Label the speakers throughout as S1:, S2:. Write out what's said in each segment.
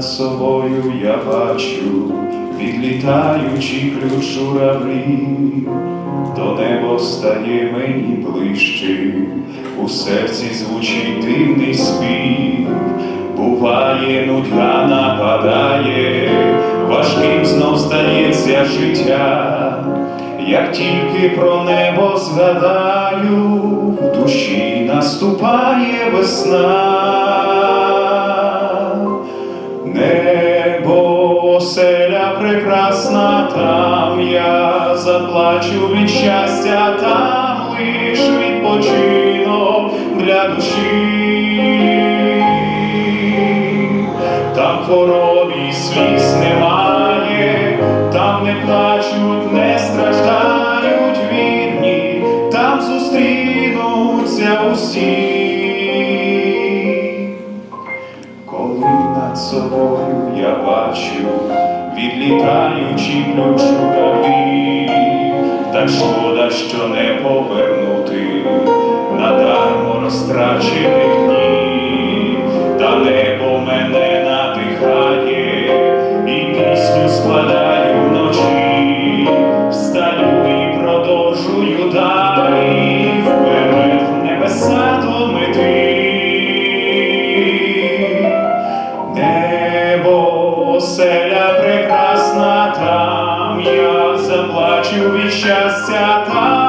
S1: над собою я бачу, відлітаючи ключ журавлі, то небо стає мені ближче, у серці звучить дивний спів, буває, нудьга нападає, важким знов здається життя, як тільки про небо згадаю, в душі наступає весна. Оселя прекрасна, там я заплачу від щастя, там лиш відпочинок для душі, там хворобі сліз немає, там не плачуть, не страждають вірні, там зустрінуться усі. відлітаючи ключ рукаві, так шкода, що не повернути Заплачу від щастя, там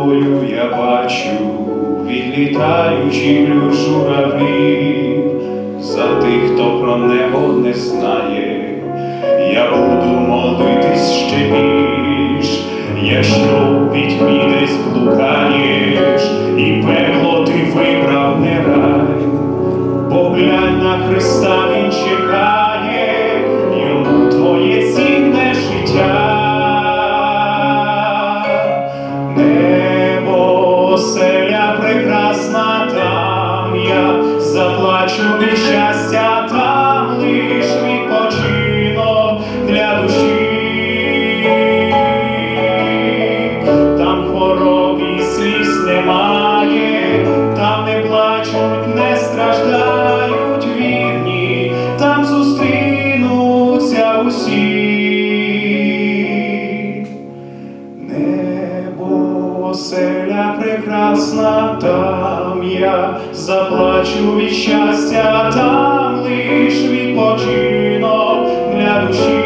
S1: собою я бачу, відлітаючи в журавлів, за тих, хто про небо не знає, я буду молитись ще більш, якщо в пітьмі десь блукаєш, оселя прекрасна, там я заплачу від щастя, там лиш відпочинок для душі, там хвороб і сліз немає, там не плачуть, не страждають вірні, там зустрінуться усі. я заплачу від щастя, там лиш відпочинок для душі,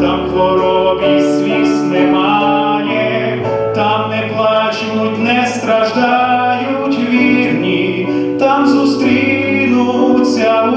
S1: там хвороб і сліз немає, там не плачуть, не страждають вірні, там зустрінуться.